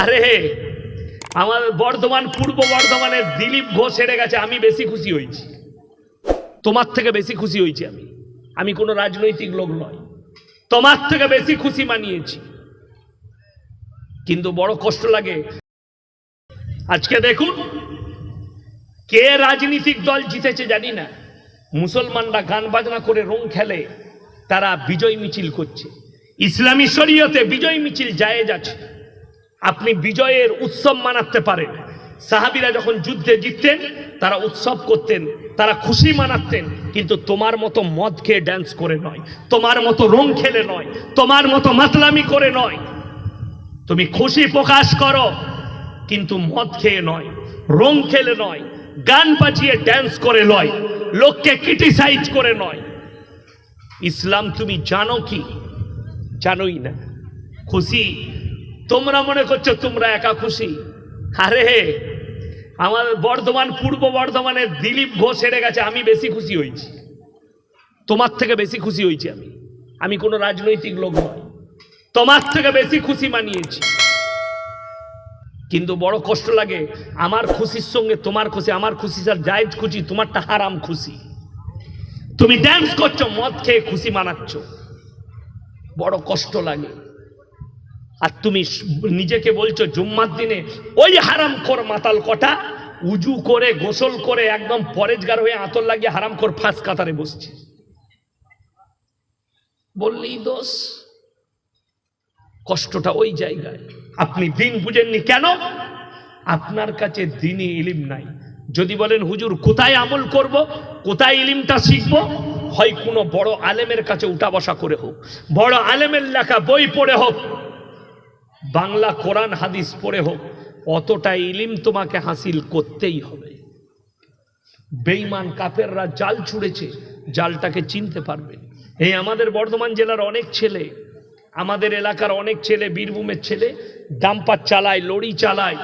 আরে, আমার বর্ধমান, পূর্ব বর্ধমানের দিলীপ ঘোষ হেরে গেছে, আমি বেশি খুশি হয়েছি। তোমার থেকে বেশি খুশি হয়েছি আমি। আমি কোনো রাজনৈতিক লোক নয় তোমার থেকে বেশি খুশি মানিয়েছি। কিন্তু বড় কষ্ট লাগে। আজকে দেখুন, কে রাজনৈতিক দল জিতেছে জানি না। মুসলমানরা গান বাজনা করে রং খেলে, তারা বিজয় মিছিল করছে। ইসলামী শরীয়তে বিজয় মিছিল জায়েজ আছে। আপনি বিজয়ের উৎসব মানাতে পারেন। সাহাবিরা যখন যুদ্ধে জিততেন, তারা উৎসব করতেন, তারা খুশি মানাতেন, কিন্তু তোমার মতো মদ খেয়ে ড্যান্স করে নয়, তোমার মতো রং খেলে নয়, তোমার মতো মাতলামি করে নয়। তুমি খুশি প্রকাশ করো, কিন্তু মদ খেয়ে নয়, রং খেলে নয়, গান বাজিয়ে ড্যান্স করে নয়, লোককে ক্রিটিসাইজ করে নয়। ইসলাম তুমি জানো কি? জানোই না। খুশি তোমরা মনে করছ তোমরা একা খুশি? আরে, আমার বর্ধমান, পূর্ব বর্ধমানের দিলীপ ঘোষ হেরে গেছে, আমি বেশি খুশি হয়েছি। তোমার থেকে বেশি খুশি হয়েছি আমি। আমি কোনো রাজনৈতিক লোক নয় তোমার থেকে বেশি খুশি মানিয়েছি। কিন্তু বড় কষ্ট লাগে, আমার খুশির সঙ্গে তোমার খুশি, আমার খুশি স্যার জায়েজ খুশি, তোমারটা হারাম খুশি। তুমি ড্যান্স করছ, মদ খেয়ে খুশি মানাচ্ছ। বড় কষ্ট লাগে। আর তুমি নিজেকে বলছো জুম্মার দিনে ওই হারাম কর মাতাল কটা, উজু করে, গোসল করে একদম পরেজগার হয়ে আতর লাগিয়ে হারাম কর ফাঁস কাতারে বসছে। বললেই দোষ। কষ্টটা ওই জায়গায়। আপনি দিন বুঝেননি কেন? আপনার কাছে দিনই ইলিম নাই। যদি বলেন, হুজুর, কোথায় আমল করব? কোথায় ইলিমটা শিখব? হয় কোনো বড় আলেমের কাছে উঠা বসা করে হোক, বড় আলেমের লেখা বই পড়ে হোক বাংলা কোরআন হাদিস পড়ে হোক, অতটা ইলিম তোমাকে হাসিল করতেই হবে। বেইমান কাপেররা জাল ছুঁড়েছে, জালটাকে চিনতে পারবে। এই আমাদের বর্ধমান জেলার অনেক ছেলে, আমাদের এলাকার অনেক ছেলে, বীরভূমের ছেলে ডাম্পার চালায় লড়ি চালায়,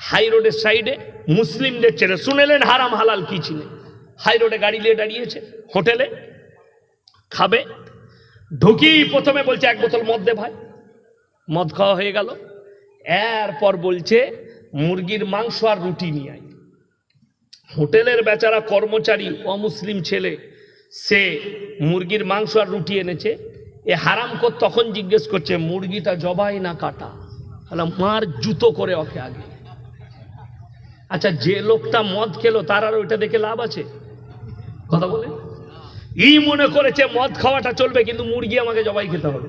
হাই রোডের সাইডে মুসলিমদের ছেলে। শুনেলেন হারাম হালাল কি ছিল হাই রোডে গাড়ি নিয়ে দাঁড়িয়েছে, হোটেলে, খাবে ঢুকি প্রথমে বলছে, এক বোতল মদ দে ভাই। মদ খাওয়া হয়ে গেল। এরপর বলছে, মুরগির মাংস আর রুটি নিয়ে আয়। হোটেলের বেচারা কর্মচারী অমুসলিম ছেলে, সে মুরগির মাংস আর রুটি এনেছে। এ হারাম কর, তখন জিজ্ঞেস করছে, মুরগিটা জবাই না কাটা? তাহলে মার জুতো করে ওকে আগে। আচ্ছা যে লোকটা মদ খেলো, তার আর ওইটা দেখে লাভ আছে? কথা বলে? ই মনে করেছে, মদ খাওয়াটা চলবে, কিন্তু মুরগি আমাকে জবাই খেতে হবে।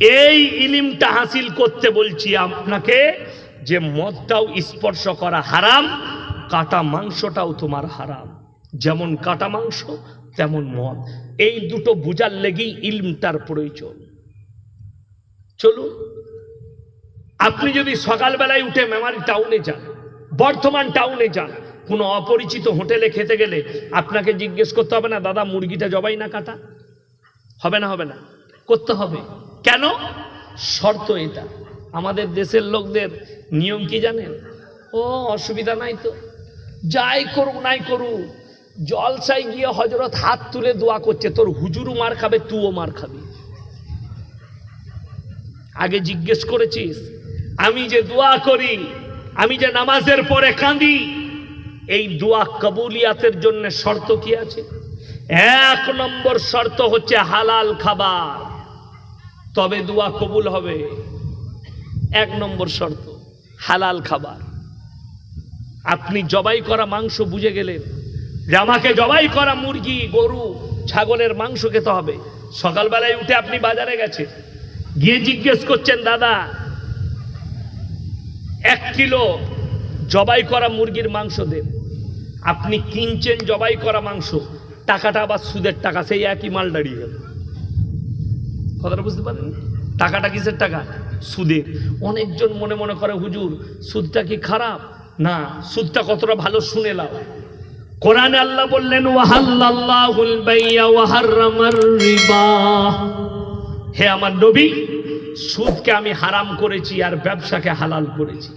এই ইলিমটা হাসিল করতে বলছি আপনাকে যে মদটাও স্পর্শ করা হারাম, কাটা মাংসটাও তোমার হারাম। যেমন কাটা মাংস, তেমন মদ। এই দুটো বুঝার লেগেই ইলমটার প্রয়োজন। চলুন, আপনি যদি সকালবেলায় উঠে মেমারি টাউনে যান, বর্ধমান টাউনে যান, কোনো অপরিচিত হোটেলে খেতে গেলে আপনাকে জিজ্ঞেস করতে হবে না, দাদা, মুরগিটা জবাই না কাটা? হবে না হবে না। করতে হবে। কেন? শর্ত এটা। আমাদের দেশের লোকদের নিয়ম কি জানেন? ও, অসুবিধা নাই তো। যাই করুক, নাই করুক জলসাই গিয়ে হজরত হাত তুলে দোয়া করছে, তোর হুজুরও মার খাবে তুও মার খাবি। আগে জিজ্ঞেস করেছিস, আমি যে দোয়া করি, আমি যে নামাজের পরে কাঁদি, এই দোয়া কবুলিয়াতের জন্য শর্ত কি আছে? এক নম্বর শর্ত হচ্ছে হালাল খাবার। তবে দোয়া কবুল হবে। এক নম্বর শর্ত, হালাল খাবার। আপনি জবাই করা মাংস বুঝে গেলেন। যে আমাকে জবাই করা মুরগি, গরু, ছাগলের মাংস খেতে হবে। সকালবেলায় উঠে আপনি বাজারে গেছে গিয়ে জিজ্ঞেস করছেন, দাদা, এক কিলো জবাই করা মুরগির মাংস দেন। আপনি কিনছেন জবাই করা মাংস। টাকাটা আবার সুদের টাকা, সেই একই মাল দাঁড়িয়ে গেল। কথাটা বুঝতে পারেন টাকাটা কিসের টাকা? সুদের। অনেকজন মনে মনে করে, হুজুর, সুদটা কি খারাপ? না, সুদটা কতটা ভালো শুনে লাও। কোরআনে আল্লাহ বললেন হে আমার নবী, সুদকে আমি হারাম করেছি আর ব্যবসাকে হালাল করেছি।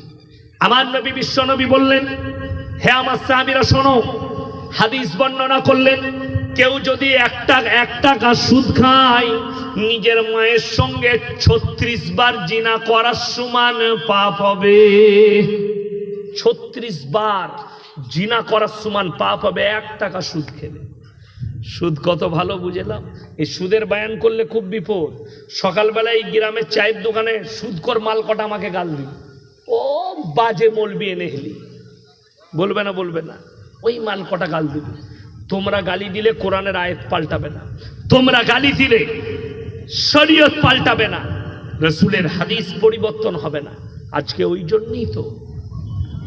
আমার নবী বিশ্ব নবী বললেন, হে আমার সাহাবীরা শোনো, হাদিস বর্ণনা করলেন কেউ যদি একটা এক টাকা সুদ খায়, নিজের মায়ের সঙ্গে ছত্রিশ বার জিনা করার সমান পাপ হবে। ছত্রিশ বার জিনা করার সমান পাপ হবে, এক টাকা সুদ খেলে। সুদ কত ভালো বুঝেলাম? এই সুদের বায়ান করলে খুব বিপদ। সকালবেলায় এই গ্রামের চায়ের দোকানে সুদকর মাল কটা আমাকে গাল দিল। ও বাজে মলবি এনে হেলি। বলবে না বলবে না। ওই মাল কটা গাল দিবে তোমরা গালি দিলে কোরআনের আয়াত পাল্টাবে না। তোমরা গালি দিলে শরীয়ত পাল্টাবে না। রসুলের হাদিস পরিবর্তন হবে না। আজকে ওই জন্যই তো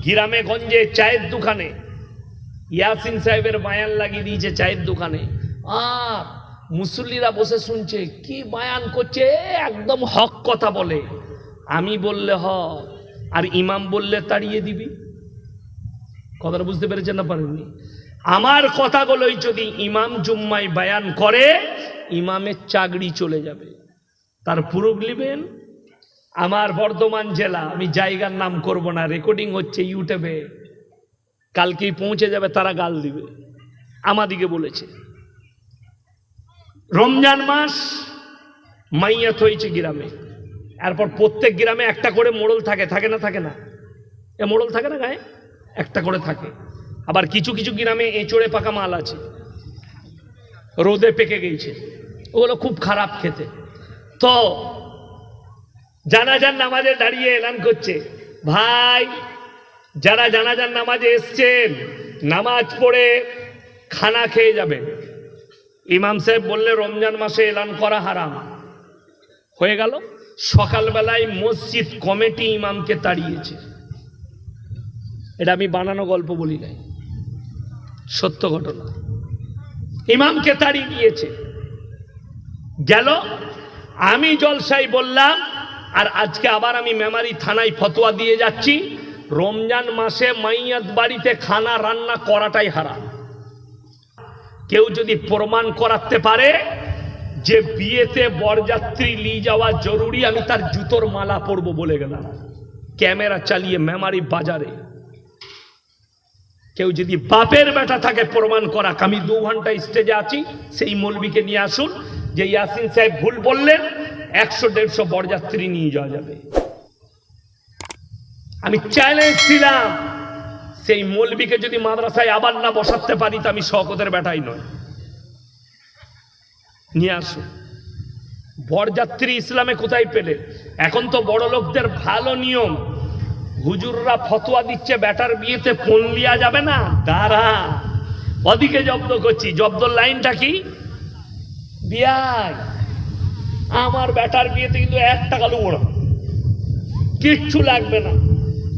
গ্রামে গঞ্জে চায়ের দোকানে ইয়াসিন সাহেবের বায়ান লাগিয়ে দিয়েছে চায়ের দোকানে। আর মুসল্লিরা বসে শুনছে, কি বায়ান করছে? একদম হক কথা বলে। আমি বললে হ আর ইমাম বললে তাড়িয়ে দিবি। কথাটা বুঝতে পেরেছেন না পারেননি? আমার কথাগুলোই যদি ইমাম জুম্মাই বায়ান করে, ইমামের চাকরি চলে যাবে। তার প্রুফ নেবেন আমার বর্ধমান জেলা, আমি জায়গার নাম করব না, রেকর্ডিং হচ্ছে ইউটিউবে। কালকেই পৌঁছে যাবে তারা গাল দিবে। আমাদিকে বলেছে। রমজান মাস মাইয়াত হয়েছে গ্রামে। এরপর প্রত্যেক গ্রামে একটা করে মোড়ল থাকে থাকে না থাকে না? এ মোড়ল থাকে না গায়ে? একটা করে থাকে। আবার কিছু কিছু গ্রামে এঁচড়ে পাকা মাল আছে। রোদে পেকে গেছে। ওগুলো খুব খারাপ খেতে। তো জানাজার নামাজে দাঁড়িয়ে এলান করছে। ভাই, যারা জানাজার নামাজে এসছেন, নামাজ পড়ে খানা খেয়ে যাবেন। ইমাম সাহেব বললে, রমজান মাসে এলান করা হারাম। হয়ে গেল। সকালবেলায় মসজিদ কমিটি ইমামকে তাড়িয়েছে। এটা আমি বানানো গল্প বলি নাই। সত্য ঘটনা। ইমামকে তাড়িয়ে দিয়েছে। গেল, আমি জলসাই বললাম, আর আজকে আবার আমি মেমারি থানায় ফতোয়া দিয়ে যাচ্ছি। রমজান মাসে মাইয়াত বাড়িতে খানা রান্না করাটাই হারাম। কেউ যদি প্রমাণ করাতে পারে যে বিয়েতে বরযাত্রী নিয়ে যাওয়া জরুরি, আমি তার জুতোর মালা পরবো বলে গেলাম। ক্যামেরা চালিয়ে মেমারি বাজারে কেউ যদি বাপের বেটা থাকে প্রমাণ করা আমি দু ঘণ্টা স্টেজে আছি, সেই মৌলবিকে নিয়ে আসুন, যে ইয়াসিন সাহেব ভুল বললেন, একশো দেড়শো বরযাত্রী নিয়ে যাওয়া যাবে। আমি চ্যালেঞ্জ ছিলাম, সেই মৌলবিকে যদি মাদ্রাসায় আবার না বসাতে পারি, তো আমি শকতের বেটাই নয়। নিয়ে আসুন। বরযাত্রী ইসলামে কোথায় পেলে এখন তো বড় লোকদের ভালো নিয়ম হুজুররা ফতোয়া দিচ্ছে, ব্যাটার বিয়েতে ফোন লিয়া যাবে না। দাঁড়া, ওদিকে জব্দ করছি। জব্দর লাইনটা কি? বিয়াই, আমার ব্যাটার বিয়েতে কিন্তু এক টাকা না। কিচ্ছু লাগবে না।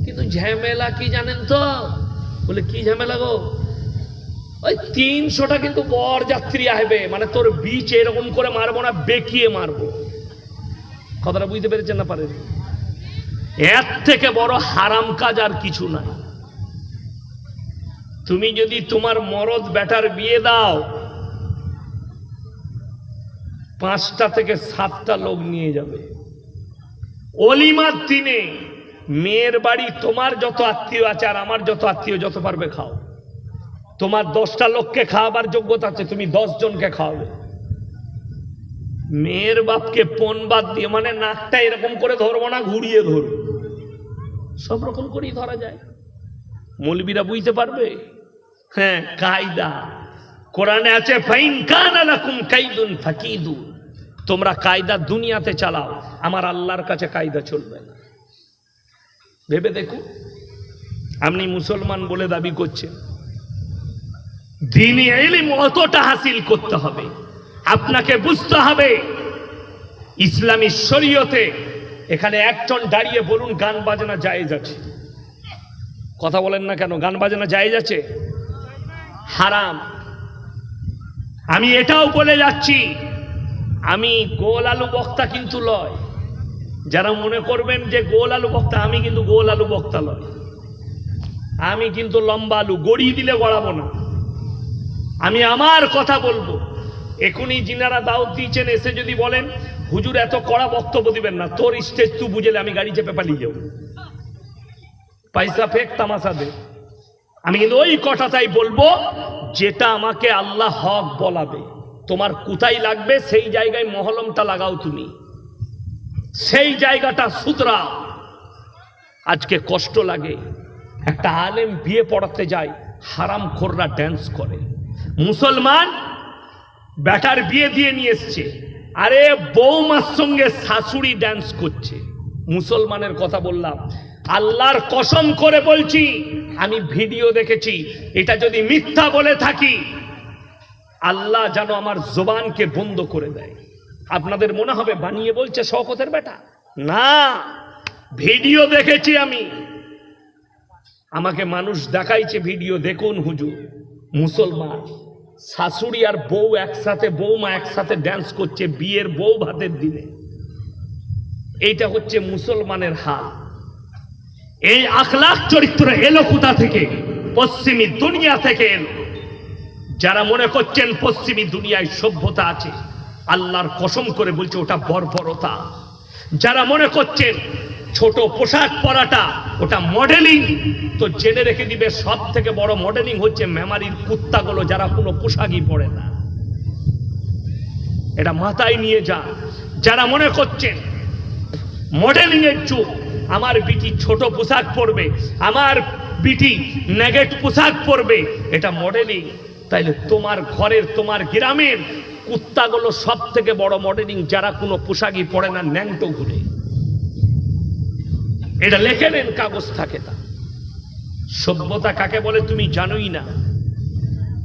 কিন্তু ঝামেলা কি জানেন তো? বলে, কি ঝামেলা গো? ওই তিনশোটা কিন্তু বর যাত্রী আসবে। মানে তোর বিচ এরকম করে মারবো না, বেঁকিয়ে মারবো। কথাটা বুঝতে পেরেছেন না পারেন এর থেকে বড় হারাম কাজ আর কিছু নাই। তুমি যদি তোমার মরদ বেটার বিয়ে দাও, পাঁচটা থেকে সাতটা লোক নিয়ে যাবে। অলিমার দিনে মেয়ের বাড়ি তোমার যত আত্মীয় আছে আর আমার যত আত্মীয় যত পারবে খাও। তোমার দশটা লোককে খাওয়াবার যোগ্যতা আছে, তুমি দশ জনকে খাওয়াবে। মেয়ের বাপকে পণ বাদ দিয়ে মানে নাকটা এরকম করে ধরবো না, ঘুরিয়ে ধরবো। সব রকম করেই ধরা যায়। মৌলবীরা বুঝতে পারবে? হ্যাঁ কায়দা। কোরআনে আছে, ফাইন কান তোমরা কায়দা দুনিয়াতে চালাও, আমার আল্লাহর কাছে কায়দা চলবে না। ভেবে দেখুন আপনি মুসলমান বলে দাবি করছেন। দিনই এলিম অতটা হাসিল করতে হবে। আপনাকে বুঝতে হবে, ইসলামী শরীয়তে এখানে একজন দাঁড়িয়ে বলুন, গান বাজনা জায়েজ আছে। কথা বলেন না কেন, গান বাজনা জায়েজ আছে? হারাম। আমি এটাও বলে যাচ্ছি, আমি গোল আলু বক্তা কিন্তু লয়। যারা মনে করবেন যে গোল আলু বক্তা, আমি কিন্তু গোল আলু বক্তা লয়। আমি কিন্তু লম্বা আলু, গড়িয়ে দিলে গড়াবো না। আমি আমার কথা বলব। এখনই যিনারা দাওয়াত দিয়েছেন, এসে যদি বলেন, হুজুর, এত কড়া বক্তব্য দিবেন না, তোর স্টেজ তুই বুঝেলে আমি গাড়ি চেপে পালিয়ে যাব। পয়সা ফেক, তামাশা দে। আমি কিন্তু ওই কথাটাই বলব, যেটা আমাকে আল্লাহ হক বলাবে। তোমার কোথায় লাগবে, সেই জায়গায় মহলমটা লাগাও তুমি। সেই জায়গাটা সুতরা। আজকে কষ্ট লাগে। একটা আলেম বিয়ে পড়াতে যায় হারাম খোররা ড্যান্স করে। মুসলমান ব্যাটার বিয়ে দিয়ে নিয়ে এসছে। আরে বৌমার সঙ্গে শাশুড়ি ড্যান্স করছে। মুসলমানের কথা বললাম। আল্লাহর কসম করে বলছি, আমি ভিডিও দেখেছি। এটা যদি মিথ্যা বলে থাকি, আল্লাহ যেন আমার জোবানকে বন্ধ করে দেয়। আপনাদের মনে হবে, বানিয়ে বলছে শওকতের বেটা? না ভিডিও দেখেছি আমি। আমাকে মানুষ দেখাইছে ভিডিও দেখুন হুজুর, মুসলমান। শাশুড়ি আর বউ একসাথে বৌমা একসাথে ড্যান্স করছে বিয়ের বউ ভাতের দিনে। এইটা হচ্ছে মুসলমানের হাল। এই আখলাখ চরিত্র এলো কোথা থেকে? পশ্চিমী দুনিয়া থেকে এলো। যারা মনে করছেন পশ্চিমী দুনিয়ায় সভ্যতা আছে, আল্লাহর কসম করে বলছে ওটা বর্বরতা। যারা মনে করছেন ছোট পোশাক পরাটা, ওটা মডেলিং তো জেনে রেখে দিবে সব থেকে বড় মডেলিং হচ্ছে মেমারির কুত্তাগুলো যারা কোনো পোশাকই পরে না। এটা মাথায় নিয়ে যা। যারা মনে করছেন মডেলিং এর যুগ, আমার বিটি ছোট পোশাক পরবে, আমার বিটি নেগেট পোশাক পরবে, এটা মডেলিং তাইলে তোমার ঘরের, তোমার গ্রামের কুত্তাগুলো সব থেকে বড় মডেলিং যারা কোনো পোশাকই পরে না, ন্যাংটো ঘুরে। এটা লেখে নেন কাগজ থাকে তা সভ্যতা কাকে বলে তুমি জানোই না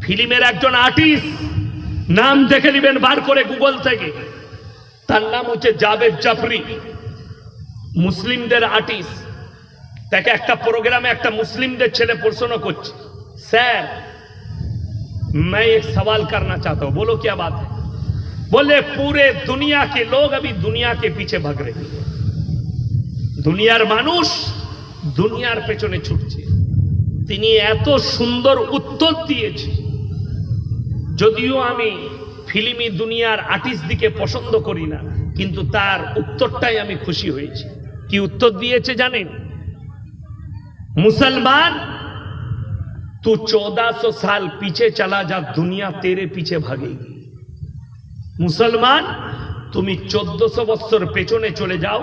ফিল্মের একজন আর্টিস্ট নাম দেখে নেবেন বার করে গুগল থেকে তার নাম হচ্ছে জাভেদ জাফরি মুসলিমদের আর্টিস্ট তাকে একটা প্রোগ্রামে একটা মুসলিমদের ছেলে প্রশ্ন করছে স্যার मैं एक सवाल करना चाहता हूं बोलो क्या बात है बोले पूरे दुनिया के लोग अभी दुनिया के पीछे भाग रहे हैं দুনিয়ার মানুষ দুনিয়ার পেছনে ছুটছে তিনি এত সুন্দর উত্তর দিয়েছে যদিও আমি ফিল্মি দুনিয়ার আর্টিস্ট দিকে পছন্দ করি না কিন্তু তার উত্তরটাই আমি খুশি হয়েছি কি উত্তর দিয়েছে জানেন मुसलमान तू 1400 साल पीछे चला जा दुनिया तेरे पीछे भागेगी মুসলমান তুমি চোদ্দশো বৎসর পেছনে চলে যাও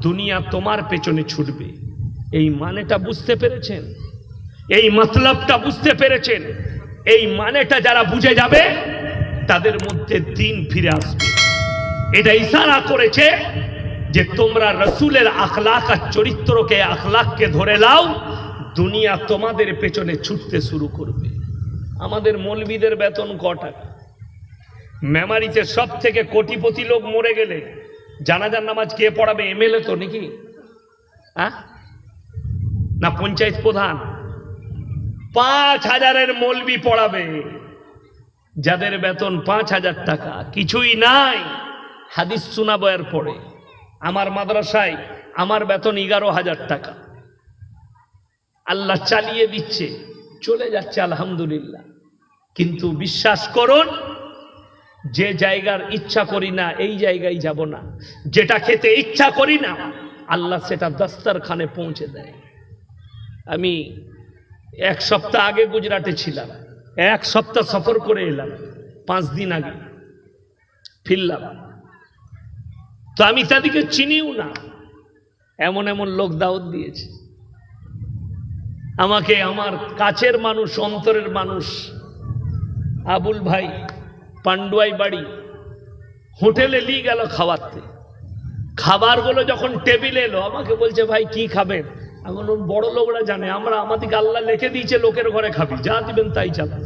দুনিয়া তোমার পেছনে ছুটবে। এই মানেটা বুঝতে পেরেছেন? এই মতলবটা বুঝতে পেরেছেন? এই মানেটা যারা বুঝে যাবে, তাদের মধ্যে দিন ফিরে আসবে। এটা ইশারা করেছে যে তোমরা রসুলের আখলাক আর চরিত্রকে আখলাককে ধরে লাও দুনিয়া তোমাদের পেছনে ছুটতে শুরু করবে। আমাদের মলবিদের বেতন ক টাকা? মেমারিতে সব থেকে কোটিপতি লোক মরে গেলে জানাজার নামাজ কে পড়াবে, এমএলএ তো নাকি? হ্যাঁ? না, পঞ্চায়েত প্রধান। পাঁচ হাজারের মলবি পড়াবে। যাদের বেতন পাঁচ হাজার টাকা, কিছুই নাই। হাদিস শোনাবো এর পরে আমার মাদ্রাসায় আমার বেতন এগারো হাজার টাকা। আল্লাহ চালিয়ে দিচ্ছে, চলে যাচ্ছে আলহামদুলিল্লাহ। কিন্তু বিশ্বাস করুন যে জায়গার ইচ্ছা করি না, এই জায়গায় যাব না। যেটা খেতে ইচ্ছা করি না, আল্লাহ সেটা দস্তারখানে পৌঁছে দেয়। আমি এক সপ্তাহ আগে গুজরাটে ছিলাম, এক সপ্তাহ সফর করে এলাম, পাঁচ দিন আগে ফিরলাম। তো আমি তাদেরকে চিনিও না, এমন এমন লোক দাওয়াত দিয়েছে। আমাকে আমার কাছের মানুষ, অন্তরের মানুষ, আবুল ভাই পান্ডুয়াই বাড়ি। হোটেলে নিয়ে গেল খাওয়াতে খাবারগুলো যখন টেবিলে এলো, আমাকে বলছে, ভাই, কি খাবেন? এখন বড় লোকরা জানে, আমরা আমাদেরকে আল্লাহ লেখে দিয়েছে, লোকের ঘরে খাবি। যা দিবেন তাই চালাবো।